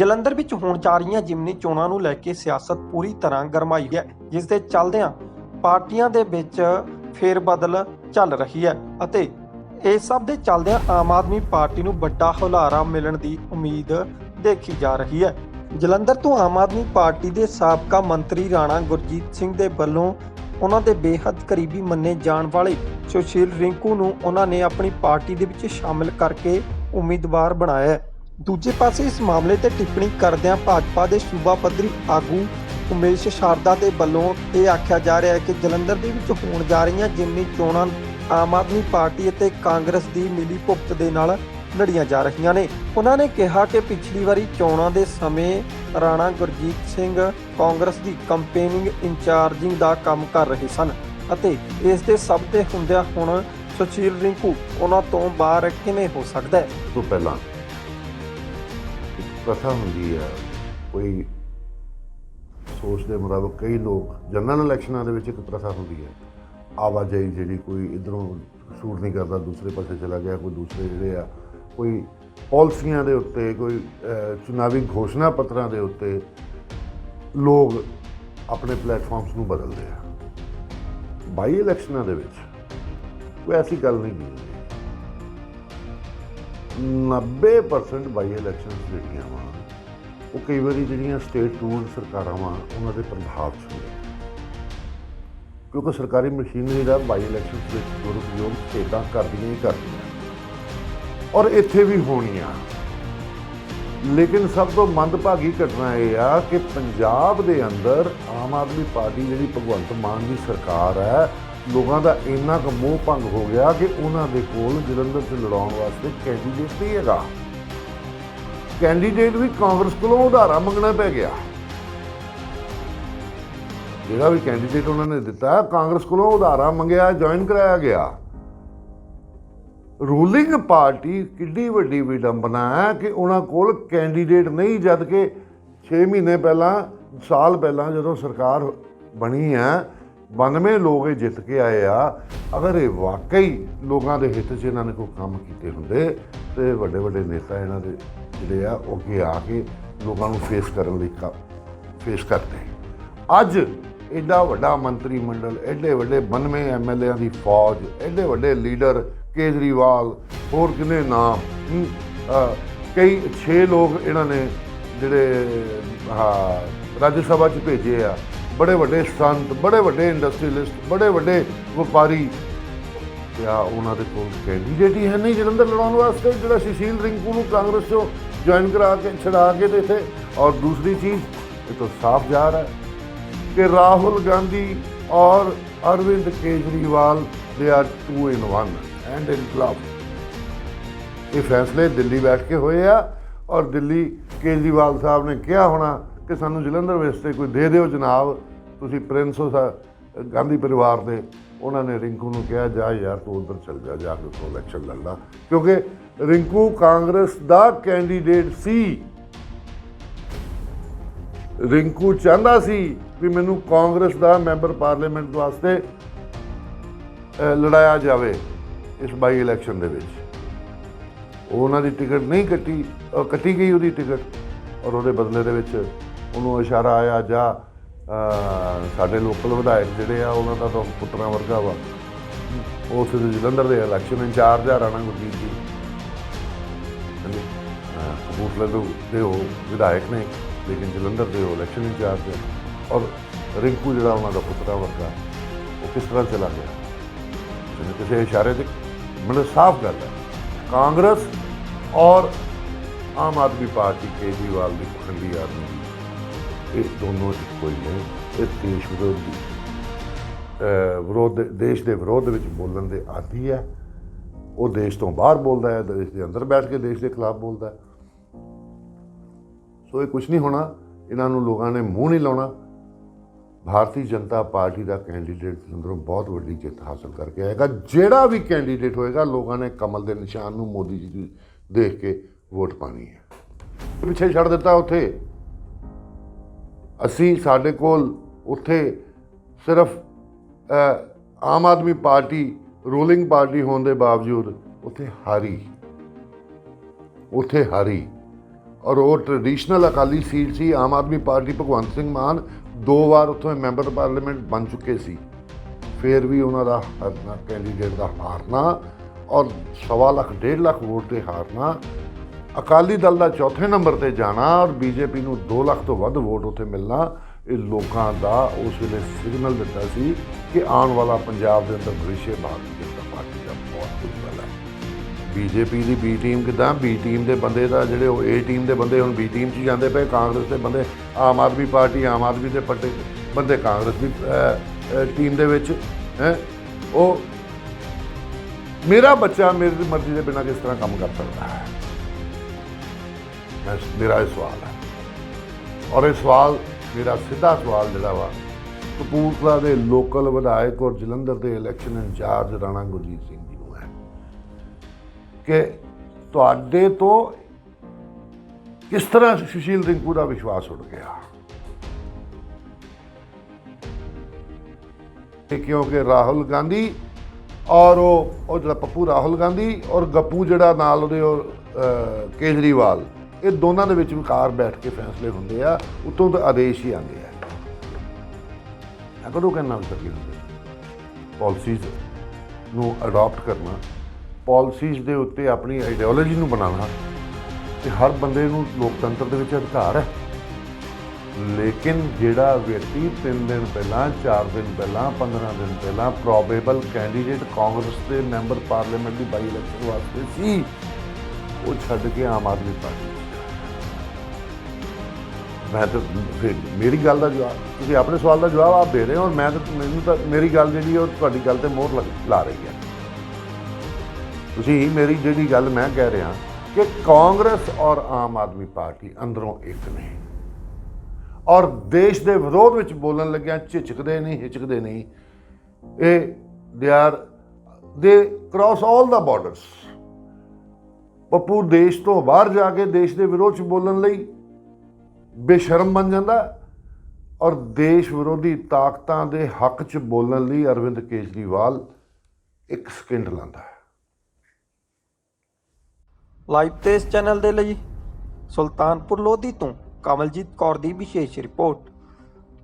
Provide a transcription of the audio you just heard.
ਜਲੰਧਰ ਵਿੱਚ ਹੋਣ ਜਾ ਰਹੀਆਂ ਜਿਮਨੀ ਚੋਣਾਂ ਨੂੰ ਲੈ ਕੇ ਸਿਆਸਤ ਪੂਰੀ ਤਰ੍ਹਾਂ ਗਰਮਾਈ ਹੈ। ਜਿਸ ਦੇ ਚੱਲਦਿਆਂ ਪਾਰਟੀਆਂ ਦੇ ਵਿੱਚ ਫੇਰ ਬਦਲ ਚੱਲ ਰਹੀ ਹੈ ਅਤੇ ਇਹ ਸਭ ਦੇ ਚੱਲਦਿਆਂ ਆਮ ਆਦਮੀ ਪਾਰਟੀ ਨੂੰ ਵੱਡਾ ਹੁਲਾਰਾ ਮਿਲਣ ਦੀ ਉਮੀਦ ਦੇਖੀ ਜਾ ਰਹੀ ਹੈ। ਜਲੰਧਰ ਤੋਂ ਆਮ ਆਦਮੀ ਪਾਰਟੀ ਦੇ ਸਾਬਕਾ ਮੰਤਰੀ ਰਾਣਾ ਗੁਰਜੀਤ ਸਿੰਘ ਦੇ ਵੱਲੋਂ ਉਹਨਾਂ ਦੇ ਬੇਹੱਦ ਕਰੀਬੀ ਮੰਨੇ ਜਾਣ ਵਾਲੇ ਸੁਸ਼ੀਲ ਰਿੰਕੂ ਨੂੰ ਉਹਨਾਂ ਨੇ ਆਪਣੀ ਪਾਰਟੀ ਦੇ ਵਿੱਚ ਸ਼ਾਮਿਲ ਕਰਕੇ ਉਮੀਦਵਾਰ ਬਣਾਇਆ ਹੈ। ਦੂਜੇ ਪਾਸੇ ਇਸ ਮਾਮਲੇ ਤੇ ਟਿੱਪਣੀ ਕਰਦਿਆਂ ਭਾਜਪਾ ਦੇ ਸੂਬਾ ਪੱਧਰੀ ਆਗੂ ਉਮੇਸ਼ ਸ਼ਾਰਦਾ ਦੇ ਵੱਲੋਂ ਇਹ ਆਖਿਆ ਜਾ ਰਿਹਾ ਹੈ ਕਿ ਜਲੰਧਰ ਦੇ ਵਿੱਚ ਹੋਣ ਜਾ ਰਹੀਆਂ ਜਿਮਨੀ ਚੋਣਾਂ ਆਮ ਆਦਮੀ ਪਾਰਟੀ ਅਤੇ ਕਾਂਗਰਸ ਦੀ ਮਿਲੀ ਭੁਗਤ ਦੇ ਨਾਲ ਲੜੀਆਂ ਜਾ ਰਹੀਆਂ ਨੇ। ਉਹਨਾਂ ਨੇ ਕਿਹਾ ਕਿ ਪਿਛਲੀ ਵਾਰੀ ਚੋਣਾਂ ਦੇ ਸਮੇਂ ਰਾਣਾ ਗੁਰਜੀਤ ਸਿੰਘ ਕਾਂਗਰਸ ਦੀ ਕੰਪੇਨਿੰਗ ਇੰਚਾਰਜਿੰਗ ਦਾ ਕੰਮ ਕਰ ਰਹੇ ਸਨ ਅਤੇ ਇਸ ਦੇ ਸਭ ਦੇ ਹੁੰਦਿਆਂ ਹੁਣ ਸੁਸ਼ੀਲ ਰਿੰਕੂ ਉਹਨਾਂ ਤੋਂ ਬਾਹਰ ਕਿਵੇਂ ਹੋ ਸਕਦਾ ਹੈ? ਤੋਂ ਪਹਿਲਾਂ ਪ੍ਰਥਾ ਹੁੰਦੀ ਆ, ਕੋਈ ਸੋਚ ਦੇ ਮੁਤਾਬਕ ਕਈ ਲੋਕ ਜਨਰਲ ਇਲੈਕਸ਼ਨਾਂ ਦੇ ਵਿੱਚ ਇੱਕ ਪ੍ਰਥਾ ਹੁੰਦੀ ਹੈ ਆਵਾਜਾਈ ਜਿਹੜੀ ਕੋਈ ਇਧਰੋਂ ਸ਼ੂਟ ਨਹੀਂ ਕਰਦਾ, ਦੂਸਰੇ ਪਾਸੇ ਚਲਾ ਗਿਆ, ਕੋਈ ਦੂਸਰੇ ਜਿਹੜੇ ਆ, ਕੋਈ ਪਾਲਿਸੀਆਂ ਦੇ ਉੱਤੇ, ਕੋਈ ਚੁਣਾਵੀ ਘੋਸ਼ਣਾ ਪੱਤਰਾਂ ਦੇ ਉੱਤੇ ਲੋਕ ਆਪਣੇ ਪਲੇਟਫਾਰਮਸ ਨੂੰ ਬਦਲਦੇ ਆ। ਬਾਈ ਇਲੈਕਸ਼ਨਾਂ ਦੇ ਵਿੱਚ ਕੋਈ ਐਸੀ ਗੱਲ ਨਹੀਂ ਹੁੰਦੀ। 90% ਬਾਈ ਇਲੈਕਸ਼ਨਸ ਜਿਹੜੀਆਂ ਵਾ, ਉਹ ਕਈ ਵਾਰੀ ਜਿਹੜੀਆਂ ਸਟੇਟ ਰੂਲ ਸਰਕਾਰਾਂ ਵਾ, ਉਹਨਾਂ ਦੇ ਪ੍ਰਭਾਵ ਚ ਹੁੰਦੇ ਕਿਉਂਕਿ ਸਰਕਾਰੀ ਮਸ਼ੀਨਰੀ ਦਾ ਬਾਈ ਇਲੈਕਸ਼ਨ ਵਿੱਚ ਦੁਰਉਪਯੋਗ ਸਟੇਟਾਂ ਕਰਦੀਆਂ ਹੀ ਕਰਦੀਆਂ। ਔਰ ਇੱਥੇ ਵੀ ਹੋਣੀਆਂ। ਲੇਕਿਨ ਸਭ ਤੋਂ ਮੰਦਭਾਗੀ ਘਟਨਾ ਇਹ ਆ ਕਿ ਪੰਜਾਬ ਦੇ ਅੰਦਰ ਆਮ ਆਦਮੀ ਪਾਰਟੀ ਜਿਹੜੀ ਭਗਵੰਤ ਮਾਨ ਦੀ ਸਰਕਾਰ ਹੈ ਲੋਕਾਂ ਦਾ ਇੰਨਾ ਕੁ ਮੋਹ ਭੰਗ ਹੋ ਗਿਆ ਕਿ ਉਹਨਾਂ ਦੇ ਕੋਲ ਜਲੰਧਰ 'ਚ ਲੜਾਉਣ ਵਾਸਤੇ ਕੈਂਡੀਡੇਟ ਨਹੀਂ ਹੈਗਾ। ਕੈਂਡੀਡੇਟ ਵੀ ਕਾਂਗਰਸ ਕੋਲੋਂ ਉਧਾਰਾ ਮੰਗਣਾ ਪੈ ਗਿਆ। ਜਿਹੜਾ ਵੀ ਕੈਂਡੀਡੇਟ ਉਹਨਾਂ ਨੇ ਦਿੱਤਾ, ਕਾਂਗਰਸ ਕੋਲੋਂ ਉਧਾਰਾ ਮੰਗਿਆ ਜੁਆਇਨ ਕਰਾਇਆ ਗਿਆ। ਰੂਲਿੰਗ ਪਾਰਟੀ ਕਿੱਡੀ ਵੱਡੀ ਵਿਡੰਬਨਾ ਹੈ ਕਿ ਉਹਨਾਂ ਕੋਲ ਕੈਂਡੀਡੇਟ ਨਹੀਂ ਜਦ ਕਿ 6 ਮਹੀਨੇ ਪਹਿਲਾਂ, ਸਾਲ ਪਹਿਲਾਂ ਜਦੋਂ ਸਰਕਾਰ ਬਣੀ ਹੈ 92 ਲੋਕ ਇਹ ਜਿੱਤ ਕੇ ਆਏ ਆ। ਅਗਰ ਇਹ ਵਾਕਈ ਲੋਕਾਂ ਦੇ ਹਿੱਤ 'ਚ ਇਹਨਾਂ ਨੇ ਕੋਈ ਕੰਮ ਕੀਤੇ ਹੁੰਦੇ, ਤੇ ਵੱਡੇ ਵੱਡੇ ਨੇਤਾ ਇਹਨਾਂ ਦੇ ਜਿਹੜੇ ਆ, ਉਹ ਅੱਗੇ ਆ ਕੇ ਲੋਕਾਂ ਨੂੰ ਫੇਸ ਕਰਨ ਲਈ ਫੇਸ ਕਰਦੇ ਅੱਜ ਐਡਾ ਵੱਡਾ ਮੰਤਰੀ ਮੰਡਲ ਐਡੇ ਵੱਡੇ 92 ਐਮਐਲਏਆਂ ਦੀ ਫੌਜ ਐਡੇ ਵੱਡੇ ਲੀਡਰ ਕੇਜਰੀਵਾਲ, ਹੋਰ ਕਿੰਨੇ ਨਾਮ ਕਈ 6 ਲੋਕ ਇਹਨਾਂ ਨੇ ਜਿਹੜੇ, ਹਾਂ, ਰਾਜ ਸਭਾ ਚ ਭੇਜੇ ਆ। ਬੜੇ ਵੱਡੇ ਸੰਤ ਬੜੇ ਵੱਡੇ ਇੰਡਸਟਰੀਅਲਿਸਟ ਬੜੇ ਵੱਡੇ ਵਪਾਰੀ ਤੇ ਉਹਨਾਂ ਦੇ ਕੋਲ ਕੈਂਡੀਡੇਟ ਹੀ ਹੈ ਨਹੀਂ ਜਲੰਧਰ ਲੜਾਉਣ ਵਾਸਤੇ ਜਿਹੜਾ ਸੁਸ਼ੀਲ ਰਿੰਕੂ ਨੂੰ ਕਾਂਗਰਸ ਚੋਂ ਜੁਆਇਨ ਕਰਾ ਕੇ ਛਡਾ ਕੇ ਤੇ ਇੱਥੇ ਔਰ ਦੂਸਰੀ ਚੀਜ਼ ਇਹ ਤਾਂ ਸਾਫ਼ ਜਾ ਰਿਹਾ ਕਿ ਰਾਹੁਲ ਗਾਂਧੀ ਔਰ ਅਰਵਿੰਦ ਕੇਜਰੀਵਾਲ ਦੇ are two in one and in club ਇਹ ਫੈਸਲੇ ਦਿੱਲੀ ਬੈਠ ਕੇ ਹੋਏ ਆ ਔਰ ਦਿੱਲੀ ਕੇਜਰੀਵਾਲ ਸਾਹਿਬ ਨੇ ਕਿਹਾ ਹੋਣਾ ਕਿ ਸਾਨੂੰ ਜਲੰਧਰ ਵੇਸਤੇ ਕੋਈ ਦੇ ਦਿਓ ਜਨਾਬ ਤੁਸੀਂ ਪ੍ਰਿੰਸ ਹੋ ਸਾ- ਗਾਂਧੀ ਪਰਿਵਾਰ ਦੇ, ਉਹਨਾਂ ਨੇ ਰਿੰਕੂ ਨੂੰ ਕਿਹਾ, ਜਾ ਯਾਰ ਤੂੰ ਉਧਰ ਚੱਲ ਜਾ ਜਾ ਕੇ ਤੂੰ ਇਲੈਕਸ਼ਨ ਲੜ ਲਾ। ਕਿਉਂਕਿ ਰਿੰਕੂ ਕਾਂਗਰਸ ਦਾ ਕੈਂਡੀਡੇਟ ਸੀ। ਰਿੰਕੂ ਚਾਹੁੰਦਾ ਸੀ ਵੀ ਮੈਨੂੰ ਕਾਂਗਰਸ ਦਾ ਮੈਂਬਰ ਪਾਰਲੀਮੈਂਟ ਵਾਸਤੇ ਲੜਾਇਆ ਜਾਵੇ ਇਸ ਬਾਈ ਇਲੈਕਸ਼ਨ ਦੇ ਵਿੱਚ। ਉਹਨਾਂ ਦੀ ਟਿਕਟ ਨਹੀਂ ਕੱਟੀ ਕੱਟੀ ਗਈ ਉਹਦੀ ਟਿਕਟ। ਔਰ ਉਹਦੇ ਬਦਲੇ ਦੇ ਵਿੱਚ ਉਹਨੂੰ ਇਸ਼ਾਰਾ ਆਇਆ, ਜਾ ਸਾਡੇ ਲੋਕਲ ਵਿਧਾਇਕ ਜਿਹੜੇ ਆ, ਉਹਨਾਂ ਦਾ ਤਾਂ ਪੁੱਤਰਾਂ ਵਰਗਾ ਵਾ। ਉਹ ਦੇ ਜਲੰਧਰ ਦੇ ਇਲੈਕਸ਼ਨ ਇੰਚਾਰਜ ਆ, ਰਾਣਾ ਗੁਰਜੀਤ ਜੀ। ਕਪੂਰਥਲੇ ਦੇ ਉਹ ਵਿਧਾਇਕ ਨੇ, ਲੇਕਿਨ ਜਲੰਧਰ ਦੇ ਉਹ ਇਲੈਕਸ਼ਨ ਇੰਚਾਰਜ ਹੈ ਔਰ ਰਿੰਕੂ ਜਿਹੜਾ ਉਹਨਾਂ ਦਾ ਪੁੱਤਰਾ ਵਰਗਾ, ਉਹ ਕਿਸ ਤਰ੍ਹਾਂ ਚਲਾ ਗਿਆ? ਜਿਵੇਂ ਕਿਸੇ ਇਸ਼ਾਰੇ ਤੇ ਮਤਲਬ ਸਾਫ਼ ਗੱਲ ਹੈ, ਕਾਂਗਰਸ ਔਰ ਆਮ ਆਦਮੀ ਪਾਰਟੀ ਕੇਜਰੀਵਾਲ ਦੀ ਪਖੰਡੀ ਆਦਮੀ। ਇਹ ਦੋਨੋਂ ਇੱਕੋ ਹੀ ਨੇ, ਇਹ ਦੇਸ਼ ਵਿਰੋਧੀ। ਵਿਰੋਧ, ਦੇਸ਼ ਦੇ ਵਿਰੋਧ ਵਿੱਚ ਬੋਲਣ ਦੇ ਆਦੀ ਹੈ। ਉਹ ਦੇਸ਼ ਤੋਂ ਬਾਹਰ ਬੋਲਦਾ ਹੈ, ਦੇਸ਼ ਦੇ ਅੰਦਰ ਬੈਠ ਕੇ ਦੇਸ਼ ਦੇ ਖਿਲਾਫ ਬੋਲਦਾ ਹੈ। ਸੋ ਇਹ ਕੁਝ ਨਹੀਂ ਹੋਣਾ, ਇਹਨਾਂ ਨੂੰ ਲੋਕਾਂ ਨੇ ਮੂੰਹ ਨਹੀਂ ਲਾਉਣਾ। ਭਾਰਤੀ ਜਨਤਾ ਪਾਰਟੀ ਦਾ ਕੈਂਡੀਡੇਟ ਅੰਦਰੋਂ ਬਹੁਤ ਵੱਡੀ ਜਿੱਤ ਹਾਸਲ ਕਰਕੇ ਆਏਗਾ। ਜਿਹੜਾ ਵੀ ਕੈਂਡੀਡੇਟ ਹੋਏਗਾ, ਲੋਕਾਂ ਨੇ ਕਮਲ ਦੇ ਨਿਸ਼ਾਨ ਨੂੰ ਮੋਦੀ ਜੀ ਦੇਖ ਕੇ ਵੋਟ ਪਾਣੀ ਹੈ। ਪਿੱਛੇ ਛੱਡ ਦਿੱਤਾ ਉੱਥੇ। ਅਸੀਂ ਸਾਡੇ ਕੋਲ ਉੱਥੇ ਸਿਰਫ Aam Aadmi party, ruling party ਹੋਣ ਦੇ ਬਾਵਜੂਦ ਉੱਥੇ ਹਾਰੀ। ਉੱਥੇ ਹਾਰੀ। ਔਰ ਉਹ ਟ੍ਰੈਡੀਸ਼ਨਲ ਅਕਾਲੀ ਸੀਟ ਸੀ, ਆਮ ਆਦਮੀ ਪਾਰਟੀ ਭਗਵੰਤ ਸਿੰਘ ਮਾਨ ਦੋ ਵਾਰ ਉੱਥੋਂ ਮੈਂਬਰ ਪਾਰਲੀਮੈਂਟ ਬਣ ਚੁੱਕੇ ਸੀ। ਫਿਰ ਵੀ ਉਹਨਾਂ ਦਾ ਹਰਨਾ ਕੈਂਡੀਡੇਟ ਦਾ ਹਾਰਨਾ ਔਰ ਸਵਾ ਲੱਖ, ਡੇਢ ਲੱਖ ਵੋਟ ਤੇ ਹਾਰਨਾ। ਅਕਾਲੀ ਦਲ ਦਾ ਚੌਥੇ ਨੰਬਰ ਤੇ ਜਾਣਾ ਔਰ ਬੀਜੇਪੀ ਨੂੰ 2 ਲੱਖ ਤੋਂ ਵੱਧ ਵੋਟ ਉੱਥੇ ਮਿਲਣਾ, ਇਹ ਲੋਕਾਂ ਦਾ ਉਸ ਵੇਲੇ ਸਿਗਨਲ ਦਿੱਤਾ ਸੀ ਕਿ ਆਉਣ ਵਾਲਾ ਪੰਜਾਬ ਦੇ ਅੰਦਰ ਭਵਿੱਖ ਭਾਰਤੀ ਜਨਤਾ ਪਾਰਟੀ ਦਾ ਬਹੁਤ ਉਜਵਲ ਹੈ। ਬੀਜੇਪੀ ਦੀ ਬੀ ਟੀਮ ਕਿਦਾਂ? ਬੀ ਟੀਮ ਦੇ ਬੰਦੇ ਦਾ ਜਿਹੜੇ ਉਹ ਏ ਟੀਮ ਦੇ ਬੰਦੇ ਹੁਣ ਬੀ ਟੀਮ 'ਚ ਜਾਂਦੇ ਪਏ, ਕਾਂਗਰਸ ਦੇ ਬੰਦੇ, ਆਮ ਆਦਮੀ ਪਾਰਟੀ, ਆਮ ਆਦਮੀ ਦੇ ਪੱਟੇ, ਬੰਦੇ ਕਾਂਗਰਸ ਦੀ ਟੀਮ ਦੇ ਵਿੱਚ, ਹੈ? ਉਹ ਮੇਰਾ ਬੱਚਾ, ਮੇਰੀ ਮਰਜ਼ੀ ਦੇ ਬਿਨਾਂ ਕਿਸ ਤਰ੍ਹਾਂ ਕੰਮ ਕਰ ਸਕਦਾ ਹੈ? ਮੇਰਾ ਇਹ ਸਵਾਲ ਹੈ। ਔਰ ਇਹ ਸਵਾਲ ਮੇਰਾ ਸਿੱਧਾ ਸਵਾਲ ਜਿਹੜਾ ਵਾ, ਕਪੂਰਥਲਾ ਦੇ ਲੋਕਲ ਵਿਧਾਇਕ ਔਰ ਜਲੰਧਰ ਦੇ ਇਲੈਕਸ਼ਨ ਇੰਚਾਰਜ ਰਾਣਾ ਗੁਰਜੀਤ ਸਿੰਘ ਜੀ ਨੂੰ ਹੈ ਕਿ ਤੁਹਾਡੇ ਤੋਂ ਕਿਸ ਤਰ੍ਹਾਂ ਸੁਸ਼ੀਲ ਰਿੰਕੂ ਦਾ ਵਿਸ਼ਵਾਸ ਉੱਡ ਗਿਆ? ਇਹ ਕਿਉਂਕਿ ਰਾਹੁਲ ਗਾਂਧੀ ਔਰ ਉਹ ਉਹ ਜਿਹੜਾ ਪੱਪੂ ਰਾਹੁਲ ਗਾਂਧੀ ਔਰ ਗੱਪੂ ਜਿਹੜਾ ਨਾਲ ਉਹਦੇ ਉਹ ਕੇਜਰੀਵਾਲ ਇਹ ਦੋਨਾਂ ਦੇ ਵਿੱਚ ਵਿਕਾਰ ਬੈਠ ਕੇ ਫੈਸਲੇ ਹੁੰਦੇ ਆ, ਉਤੋਂ ਤਾਂ ਆਦੇਸ਼ ਹੀ ਆਉਂਦੇ ਆ। ਮੈਂ ਕਦੋਂ ਕਹਿਣਾ ਕੀ ਹੁੰਦੇ ਪਾਲਿਸੀਜ਼ ਨੂੰ ਅਡਾਪਟ ਕਰਨਾ ਪਾਲਿਸੀਜ਼ ਦੇ ਉੱਤੇ ਆਪਣੀ ਆਈਡੀਓਲੋਜੀ ਨੂੰ ਬਣਾਉਣਾ, ਤੇ ਹਰ ਬੰਦੇ ਨੂੰ ਲੋਕਤੰਤਰ ਦੇ ਵਿੱਚ ਅਧਿਕਾਰ ਹੈ। ਲੇਕਿਨ ਜਿਹੜਾ ਵਿਅਕਤੀ 3 ਦਿਨ ਪਹਿਲਾਂ 4 ਦਿਨ ਪਹਿਲਾਂ 15 ਦਿਨ ਪਹਿਲਾਂ ਪ੍ਰੋਬੇਬਲ ਕੈਂਡੀਡੇਟ ਕਾਂਗਰਸ ਦੇ ਮੈਂਬਰ ਪਾਰਲੀਮੈਂਟ ਦੀ ਬਾਈ ਇਲੈਕਸ਼ਨ ਵਾਸਤੇ ਸੀ, ਉਹ ਛੱਡ ਕੇ ਆਮ ਆਦਮੀ ਪਾਰਟੀ ਮੈਂ ਤਾਂ ਫਿਰ ਮੇਰੀ ਗੱਲ ਦਾ ਜਵਾਬ, ਤੁਸੀਂ ਆਪਣੇ ਸਵਾਲ ਦਾ ਜਵਾਬ ਆਪ ਦੇ ਰਹੇ ਹੋ ਔਰ ਮੈਂ ਤਾਂ ਮੈਨੂੰ ਤਾਂ ਮੇਰੀ ਗੱਲ ਜਿਹੜੀ ਉਹ ਤੁਹਾਡੀ ਗੱਲ ਤੇ ਮੋਹਰ ਲੱਗ- ਲਾ ਰਹੀ ਹੈ। ਤੁਸੀਂ ਮੇਰੀ ਜਿਹੜੀ ਗੱਲ ਮੈਂ ਕਹਿ ਰਿਹਾ ਕਿ ਕਾਂਗਰਸ ਔਰ ਆਮ ਆਦਮੀ ਪਾਰਟੀ ਅੰਦਰੋਂ ਇੱਕ ਨੇ। ਔਰ ਦੇਸ਼ ਦੇ ਵਿਰੋਧ ਵਿੱਚ ਬੋਲਣ ਲੱਗਿਆਂ ਝਿਜਕਦੇ ਨਹੀਂ, ਹਿਚਕਦੇ ਨਹੀਂ। ਇਹ ਦੇ ਆਰ ਦੇ ਕ੍ਰਾਸ ਆਲ ਦਾ ਬਾਰਡਰਸ ਪੱਪੂ ਦੇਸ਼ ਤੋਂ ਬਾਹਰ ਜਾ ਕੇ ਦੇਸ਼ ਦੇ ਵਿਰੋਧ ਚ ਬੋਲਣ ਲਈ ਬੇਸ਼ਰਮ ਬਣ ਜਾਂਦਾ ਔਰ ਦੇਸ਼ ਵਿਰੋਧੀ ਤਾਕਤਾਂ ਦੇ ਹੱਕ ਚ ਬੋਲਣ ਲਈ ਅਰਵਿੰਦ ਕੇਜਰੀਵਾਲ ਇੱਕ ਸਕਿੰਟ ਲਾਂਦਾ ਹੈ। ਲਾਈਵ ਤੇ ਇਸ ਚੈਨਲ ਦੇ ਲਈ ਸੁਲਤਾਨਪੁਰ ਲੋਧੀ ਤੋਂ ਕਮਲਜੀਤ ਕੌਰ ਦੀ ਵਿਸ਼ੇਸ਼ ਰਿਪੋਰਟ।